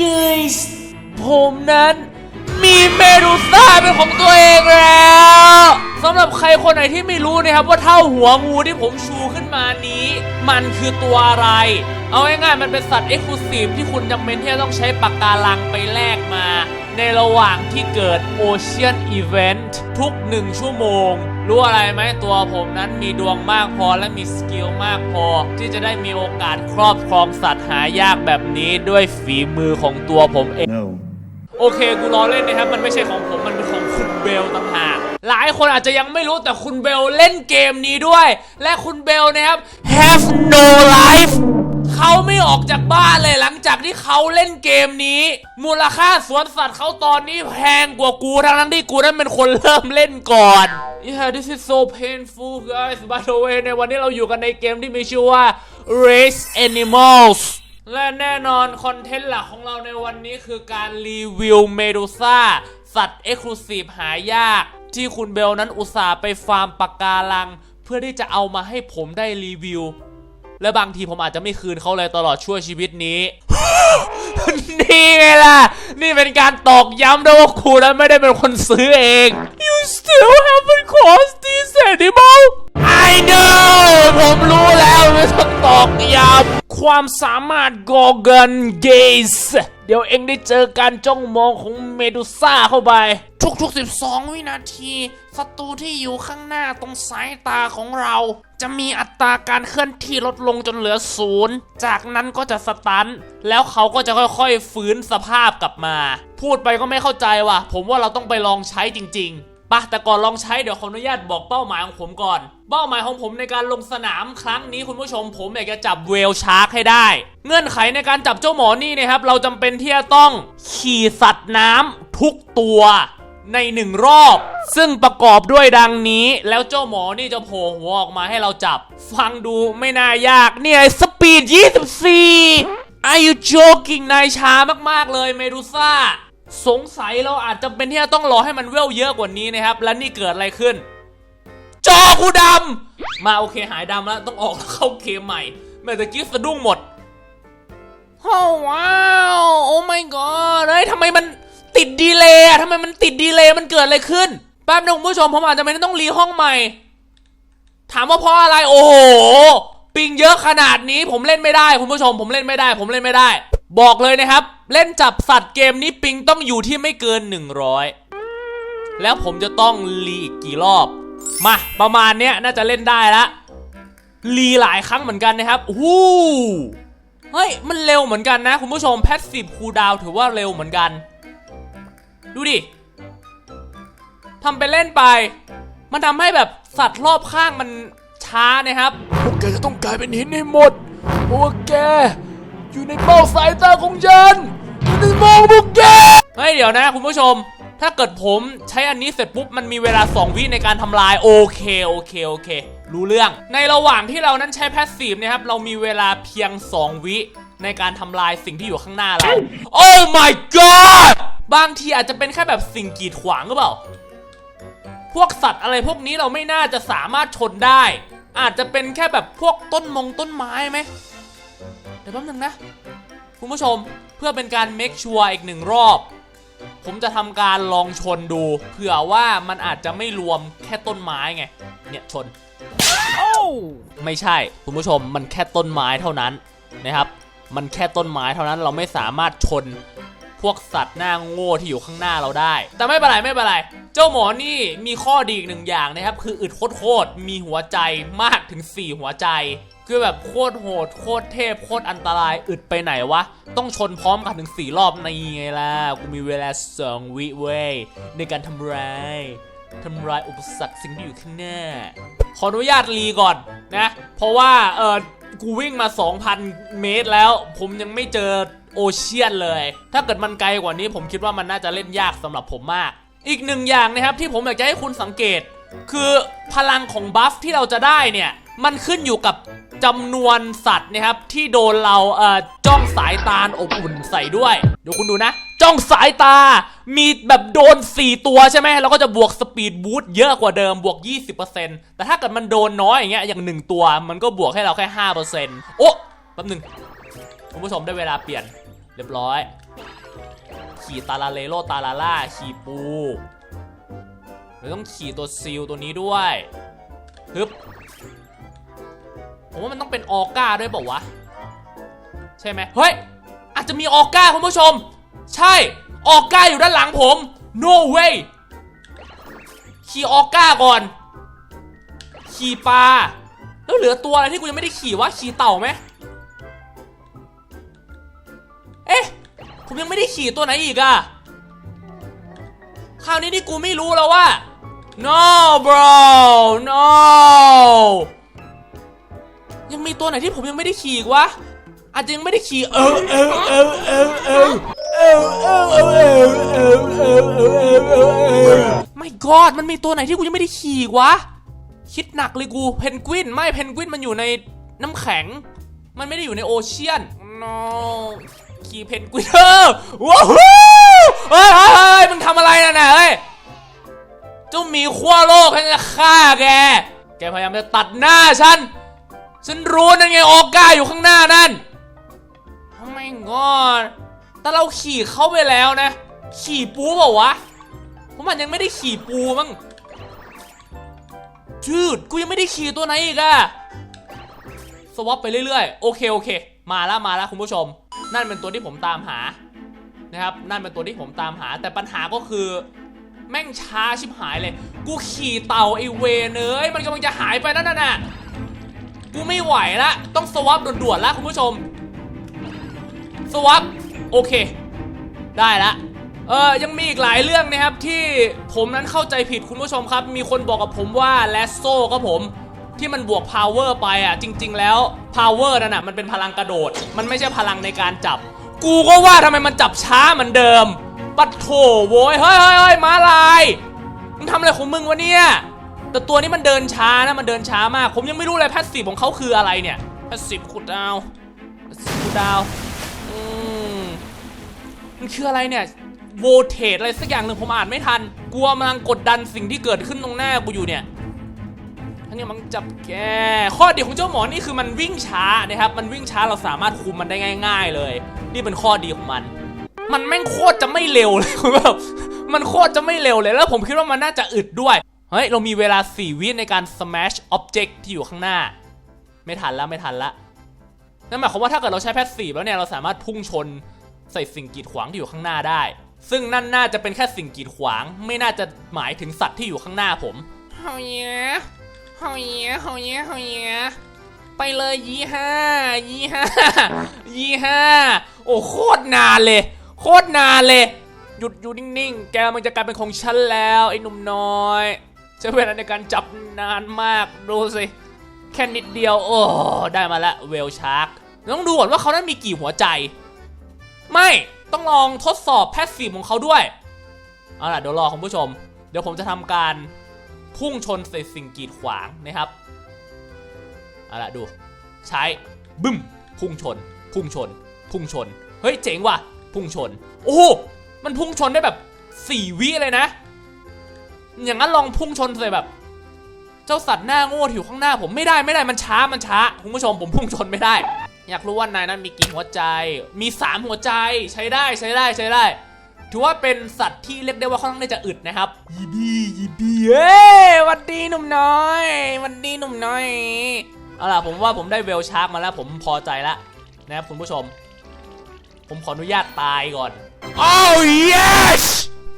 Guys ผมนั้นมีเมดูซ่าเป็นของตัวเองแล้วสำหรับใครคนไหนที่ไม่รู้นะครับว่าเท่าหัวงูที่ผมชูขึ้นมานี้ มันคือตัวอะไร เอาง่ายๆมันเป็นสัตว์เอ็กซ์คลูซีฟที่คุณจำเป็นที่จะต้องใช้ปากการังไปแลกมา ในระหว่างที่เกิดโอเชียนอีเวนต์ทุกหนึ่งชั่วโมงรู้อะไรไหมตัวผมนั้นมีดวงมากพอและมีสกิลมากพอ ที่จะได้มีโอกาสครอบครองสัตว์หายากแบบนี้ด้วยฝีมือของตัวผมเอง No. โอเคกูล้อเล่นนะครับ มันไม่ใช่ของผมมันเป็นของคุณเบลต่างหากหลายคนอาจจะยังไม่รู้แต่คุณเบลเล่นเกมนี้ด้วย และคุณเบลนะครับ have no life เขาไม่ออกจากบ้านเลยหลังจากที่เขาเล่นเกมนี้ มูลค่าสวนสัตว์เขาตอนนี้แพงกว่ากูทั้งทั้งที่กูนั้นเป็นคนเริ่มเล่นก่อน Yeah this is so painful guys by the way ในวันนี้เราอยู่กันในเกมที่มีชื่อว่า Race Animals และแน่นอนคอนเทนต์หลักของเราในวันนี้คือการรีวิวเมดูซ่าสัตว์เอ็กซ์คลูซีฟหายาก ที่คุณเบลนั้นอุตส่าห์ไปฟาร์มปากการัง เพื่อที่จะเอามาให้ผมได้รีวิว และบางทีผมอาจจะไม่คืนเขาเลยตลอดชั่วชีวิตนี้ นี่ไงล่ะ นี่เป็นการตอกย้ำด้วยว่าครูนั้นไม่ได้เป็นคนซื้อเอง You still haven't caused this animal I know ผมรู้แล้วไม่ต้องตอกย้ำความสามารถ Gorgon Gaze เดี๋ยวเองได้เจอการจ้องมองของเมดูซ่าเข้าไป ทุกๆ 12 วินาที ศัตรูที่อยู่ข้างหน้าตรงสายตาของเรา จะมีอัตราการเคลื่อนที่ลดลงจนเหลือศูนย์จากนั้นก็จะสตัน แล้วเขาก็จะค่อยๆ ฟื้นสภาพกลับมา พูดไปก็ไม่เข้าใจว่ะ ผมว่าเราต้องไปลองใช้จริงๆปะแต่ก่อนลองใช้เดี๋ยวขออนุญาตบอกเป้าหมายของผมก่อน เป้าหมายของผมในการลงสนามครั้งนี้คุณผู้ชม ผมอยากจะจับเวลชาร์กให้ได้ เงื่อนไขในการจับเจ้าหมอนี่นะครับ เราจำเป็นที่จะต้องขี่สัตว์น้ำทุกตัว ในหนึ่งรอบ ซึ่งประกอบด้วยดังนี้ แล้วเจ้าหมอนี่จะโผล่หัวออกมาให้เราจับ ฟังดูไม่น่ายาก เนี่ยสปีด 24 Are you joking นายช้ามากๆเลยเมดูซ่า สงสัยเราอาจจะเป็นที่จะต้องรอให้มันเวลเยอะกว่านี้นะครับ และนี่เกิดอะไรขึ้น จอกูดำ มาโอเคหายดำแล้วต้องออกเข้าเกมใหม่เมื่อตะกี้สะดุ้งหมดโอ้ว้าว โอ้ my god เฮ้ยทำไมมัน ติดดีเลย์อะทำไมมันติดดีเลย์มันเกิดอะไรขึ้นแป๊บนึงคุณผู้ชมผมอาจจะไม่ต้องรีห้องใหม่ ถามว่าเพราะอะไรโอ้โหปิงเยอะขนาดนี้ผมเล่นไม่ได้คุณผู้ชมผมเล่นไม่ได้ ผมเล่นไม่ได้ บอกเลยนะครับ เล่นจับสัตว์เกมนี้ปิงต้องอยู่ที่ไม่เกิน 100 แล้วผมจะต้องรีอีกกี่รอบ มาประมาณเนี้ยน่าจะเล่นได้ละรีหลายครั้งเหมือนกันนะครับอู้เฮ้ยมันเร็วเหมือนกันนะ คุณผู้ชมแพสซีฟคูลดาวถือว่าเร็วเหมือนกัน ดูดิทำไปเล่นไป มันทำให้แบบสัตว์รอบข้างมันช้านะครับ พวกแกจะต้องกลายเป็นหินให้หมด เพราะว่าแก อยู่ในเป้าสายตาของฉันฉันจะมองพวกแก เฮ้ยเดี๋ยวนะคุณผู้ชม ถ้าเกิดผมใช้อันนี้เสร็จปุ๊บ มันมีเวลา 2 วิในการทำลาย โอเค โอเค โอเค รู้เรื่อง ในระหว่างที่เรานั้นใช้แพสซีฟนะครับ เรามีเวลาเพียง 2 วิในการทำลายสิ่งที่อยู่ข้างหน้าเรา โอ้ my god บางทีอาจจะเป็นแค่แบบสิ่งกีดขวางหรือเปล่า พวกสัตว์อะไรพวกนี้เราไม่น่าจะสามารถชนได้ อาจจะเป็นแค่แบบพวกต้นมงต้นไม้ไหมเดี๋ยวแป๊บนึงนะ คุณผู้ชมเพื่อเป็นการเมคชัวร์อีกหนึ่งรอบ ผมจะทำการลองชนดูเผื่อว่ามันอาจจะไม่รวมแค่ต้นไม้ไง เนี่ยชนไม่ใช่คุณผู้ชมมันแค่ต้นไม้เท่านั้นนะครับ มันแค่ต้นไม้เท่านั้นเราไม่สามารถชน พวกสัตว์หน้าโง่ที่อยู่ข้างหน้าเราได้ แต่ไม่เป็นไรไม่เป็นไร เจ้าหมอนี่มีข้อดีอีกหนึ่งอย่างนะครับ คืออึดโคตรมีหัวใจมากถึง 4 หัวใจ คือแบบโคตรโหดโคตรเทพโคตรอันตรายอึดไปไหนวะ ต้องชนพร้อมกันถึง 4 รอบในไงล่ะ กูมีเวลา2วิเว้ยในการทำร้ายทำร้ายอุปสรรคสิ่งที่อยู่ข้างหน้า ขออนุญาตรีก่อนนะ เพราะว่าเออกูวิ่งมา 2,000 เมตรแล้ว ผมยังไม่เจอ โอเชียนเลย ถ้าเกิดมันไกลกว่านี้ผมคิดว่ามันน่าจะเล่นยากสำหรับผมมาก อีกหนึ่งอย่างนะครับที่ผมอยากจะให้คุณสังเกต คือพลังของบัฟที่เราจะได้เนี่ยมันขึ้นอยู่กับจำนวนสัตว์นะครับที่โดนเราเอ่อจ้องสายตาอบอุ่นใส่ด้วย เดี๋ยวคุณดูนะ จ้องสายตา มีแบบโดน 4 ตัวใช่ไหมเราก็จะบวกสปีดบูสต์เยอะกว่าเดิมบวก 20%แต่ถ้าเกิดมันโดนน้อยอย่างเงี้ยอย่าง1ตัว มันก็บวกให้เราแค่ 5%โอ้แป๊บหนึงคุณผู้ชมได้เวลาเปลี่ยน เรียบร้อย ขี่ตาลาเลโลตาลาล่า ขี่ปูเราต้องขี่ตัวซิลตัวนี้ด้วยฮึบผมว่ามันต้องเป็นออก้าด้วยเปล่าวะ ใช่ไหมเฮ้ย อาจจะมีออก้าคุณผู้ชม ใช่ ออก้าอยู่ด้านหลังผม no way ขี่ออก้าก่อน ขี่ปลา แล้วเหลือตัวอะไรที่กูยังไม่ได้ขี่วะ ขี่เต่าไหม เอ๊ะ ผมยังไม่ได้ขี่ตัวไหนอีกอะคราวนี้นี่กูไม่รู้แล้วว่า no bro no ยังมีตัวไหนที่ผมยังไม่ได้ขี่วะ อาจจะยังไม่ได้ขี่เออเออเออเออเออไม่กอดมันมีตัวไหนที่กูยังไม่ได้ขี่วะ คิดหนักเลยกู เพนกวิน ไม่ เพนกวินมันอยู่ในน้ำแข็ง มันไม่ได้อยู่ในโอเชียน no ขี่เพนกวินเออว้าวเฮ้ยเฮ้ยมึงทำอะไรน่ะน่ะเฮ้ยเจ้าหมีขั้วโลกฉันจะฆ่าแก แกพยายามจะตัดหน้าฉัน ฉันรู้นั่นไงออก้าอยู่ข้างหน้านั่นทำไมงอนแต่เราขี่เข้าไปแล้วนะ ขี่ปูเปล่าวะเพราะมันยังไม่ได้ขี่ปูมั้งจืดกูยังไม่ได้ขี่ตัวไหนอีกอะสวอปไปเรื่อยๆ โอเค โอเค มาล้วมาล้วคุณผู้ชม นั่นเป็นตัวที่ผมตามหานะครับนั่นเป็นตัวที่ผมตามหา แต่ปัญหาก็คือแม่งช้าชิบหายเลย กูขี่เต่าไอเวเนยมันกำลังจะหายไปนั่นน่ะกูไม่ไหวละ ต้องสวับด่วนๆแล้วคุณผู้ชมสวับโอเค ได้ละเออยังมีอีกหลายเรื่องนะครับที่ผมนั้นเข้าใจผิดคุณผู้ชมครับ มีคนบอกกับผมว่าแลสโซ่ก็ผมที่มันบวก power ไปอะจริง ๆ แล้ว power นั่นน่ะมันเป็นพลังกระโดด มันไม่ใช่พลังในการจับ กูก็ว่าทำไมมันจับช้าเหมือนเดิม ปัดโถโว้ยเฮ้ยเฮ้ยเฮ้ยมาลายมึงทำอะไรของมึงวะเนี่ย แต่ตัวนี้มันเดินช้านะมันเดินช้ามาก ผมยังไม่รู้เลยแพสซีฟของเขาคืออะไรเนี่ยแพสซีฟขุดดาวแพสซีฟขุดดาวอืมมันคืออะไรเนี่ยโวเทตอะไรสักอย่างหนึ่งผมอ่านไม่ทัน กลัวมันกำลังกดดันสิ่งที่เกิดขึ้นตรงหน้ากูอยู่เนี่ย ทั้งนี้มันจับแก ข้อดีของเจ้าหมอนี่คือมันวิ่งช้านะครับ มันวิ่งช้าเราสามารถคุมมันได้ง่าย ๆ เลย นี่เป็นข้อดีของมัน มันแม่งโคตรจะไม่เร็วเลยแบบมันโคตรจะไม่เร็วเลยแล้วผมคิดว่ามันน่าจะอึดด้วย เฮ้ย เรามีเวลา 4 วิในการ smash object ที่อยู่ข้างหน้า ไม่ทันแล้วไม่ทันละ นั่นหมายความว่าถ้าเกิดเราใช้แพสซีฟแล้วเนี่ยเราสามารถพุ่งชนใส่สิ่งกีดขวางที่อยู่ข้างหน้าได้ ซึ่งนั่นน่าจะเป็นแค่สิ่งกีดขวาง ไม่น่าจะหมายถึงสัตว์ที่อยู่ข้างหน้าผมเฮาเย เฮาเยเฮาเยเฮาเยไปเลยยี่ห้ายี่ห้ายี่ห้าโอ้โคตรนานเลย โคตรนานเลย หยุดอยู่นิ่งๆ แกมันจะกลายเป็นของฉันแล้วไอ้หนุ่มน้อยใช้เวลาในการจับนานมากดูสิแค่นิดเดียว โอ้ได้มาละเวลชาร์กต้องดูก่อนว่าเขานั้นมีกี่หัวใจ ไม่ต้องลองทดสอบแพสซีฟของเขาด้วย เอาล่ะ เดี๋ยวรอคุณผู้ชม เดี๋ยวผมจะทำการ พุ่งชนใส่สิ่งกีดขวางนะครับเอาละดูใช้บึ้มพุ่งชน พุ่งชน พุ่งชน เฮ้ยเจ๋งว่ะ พุ่งชน โอ้โหมันพุ่งชนได้แบบ4วิเลยนะ อย่างนั้นลองพุ่งชนใส่แบบ เจ้าสัตว์หน้าโง่ที่อยู่ข้างหน้าผมไม่ได้ไม่ได้มันช้ามันช้าคุณผู้ชมผมพุ่งชนไม่ได้ อยากรู้ว่านายนั้นมีกี่หัวใจ มี3หัวใจใช้ได้ใช้ได้ใช้ได้ ถือว่าเป็นสัตว์ที่เรียกได้ว่าค่อนข้างที่จะอึดนะครับยีบียีบีเอ้ยหวันดีหนุ่มน้อยหวันดีหนุ่มน้อยเอาล่ะผมว่าผมได้เวลชาร์กมาแล้วผมพอใจแล้วนะครับคุณผู้ชม ผมขออนุญาตตายก่อน oh yes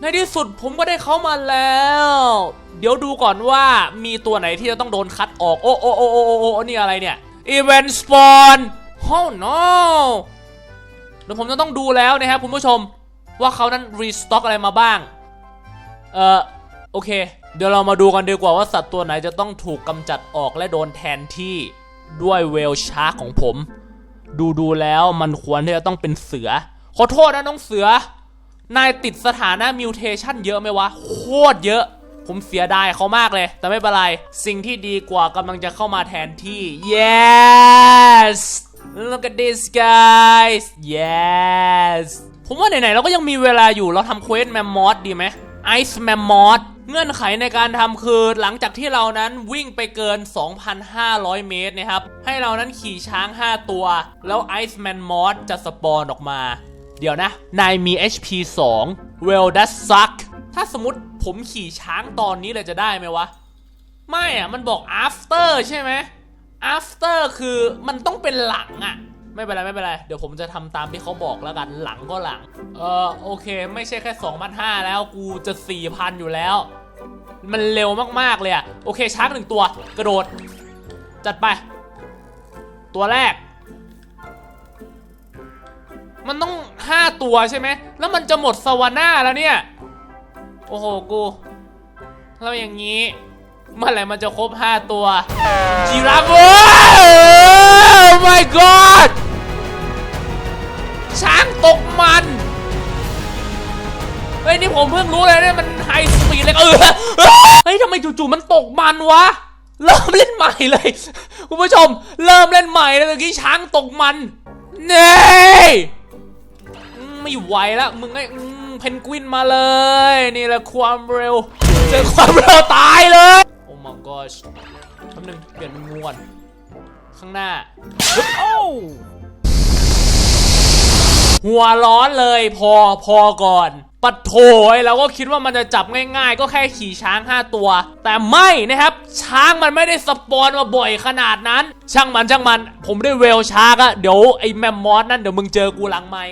ในที่สุดผมก็ได้เข้ามาแล้ว เดี๋ยวดูก่อนว่ามีตัวไหนที่จะต้องโดนคัดออก โอ้โอ้โอ้โอ้โอ้โอ้นี่อะไรเนี่ย Event Spawn oh no เดี๋ยวผมจะต้องดูแล้วนะครับคุณผู้ชม ว่าเขานั้นรีสต็อกอะไรมาบ้าง เออโอเค เดี๋ยวเรามาดูกันดีกว่าว่าสัตว์ตัวไหนจะต้องถูกกำจัดออกและโดนแทนที่ด้วยเวลชาร์กของผม ดูดูแล้วมันควรที่จะต้องเป็นเสือ ขอโทษนะน้องเสือ นายติดสถานะมิวเทชันเยอะไหมวะ โคตรเยอะ ผมเสียดายเขามากเลย แต่ไม่เป็นไร สิ่งที่ดีกว่ากำลังจะเข้ามาแทนที่ yes look at this guys yes ผมว่าไหนๆเราก็ยังมีเวลาอยู่เราทำเควสแมมมอสดีไหมไอซ์แมมมอสเงื่อนไขในการทำคือหลังจากที่เรานั้นวิ่งไปเกิน 2,500 เมตรนะครับ ให้เรานั้นขี่ช้าง 5 ตัว แล้วไอซ์แมนมอสจะสปอนออกมา เดี๋ยวนะ นายมี HP 2 Well that suck ถ้าสมมติผมขี่ช้างตอนนี้เลยจะได้ไหมวะ ไม่อะมันบอก after ใช่ไหม after คือมันต้องเป็นหลังอะ ไม่เป็นไรไม่เป็นไร เดี๋ยวผมจะทำตามที่เขาบอกแล้วกันหลังก็หลัง เออโอเค ไม่ใช่แค่2,500แล้วกูจะ4,000อยู่แล้ว มันเร็วมากๆเลยอะโอเคช้างหนึ่งตัว กระโดด จัดไป ตัวแรก มันต้อง 5 ตัวใช่ไหม แล้วมันจะหมดสวาน่าแล้วเนี่ย โอ้โหกูแล้วอย่างนี้ เมื่อไหร่มันจะครบ 5 ตัวจีราฟโอ้ my god ช้างตกมันเฮ้ยนี่ผมเพิ่งรู้เลยเนี่ยมันไฮสปีดเลยเออเฮ้ยทำไมจู่ๆมันตกมันวะเริ่มเล่นใหม่เลยคุณผู้ชม เริ่มเล่นใหม่เลยเมื่อกี้ช้างตกมันเน่ไม่ไหวแล้วมึงไอ้เพนกวินมาเลย นี่แหละความเร็วเจอความเร็วตายเลย โอ้ my gosh แป๊บนึงเปลี่ยนเป็นงวนข้างหน้าโอ้ หัวร้อนเลยพอพอก่อนปัดโถยเราก็คิดว่ามันจะจับง่าย ๆ ก็แค่ขี่ช้าง 5 ตัว แต่ไม่นะครับ ช้างมันไม่ได้สปอนมาบ่อยขนาดนั้น ช่างมันช่างมัน ผมได้เวลช้างอะเดี๋ยวไอ้แมมมอสนั่นเดี๋ยวมึงเจอกูหลังไม่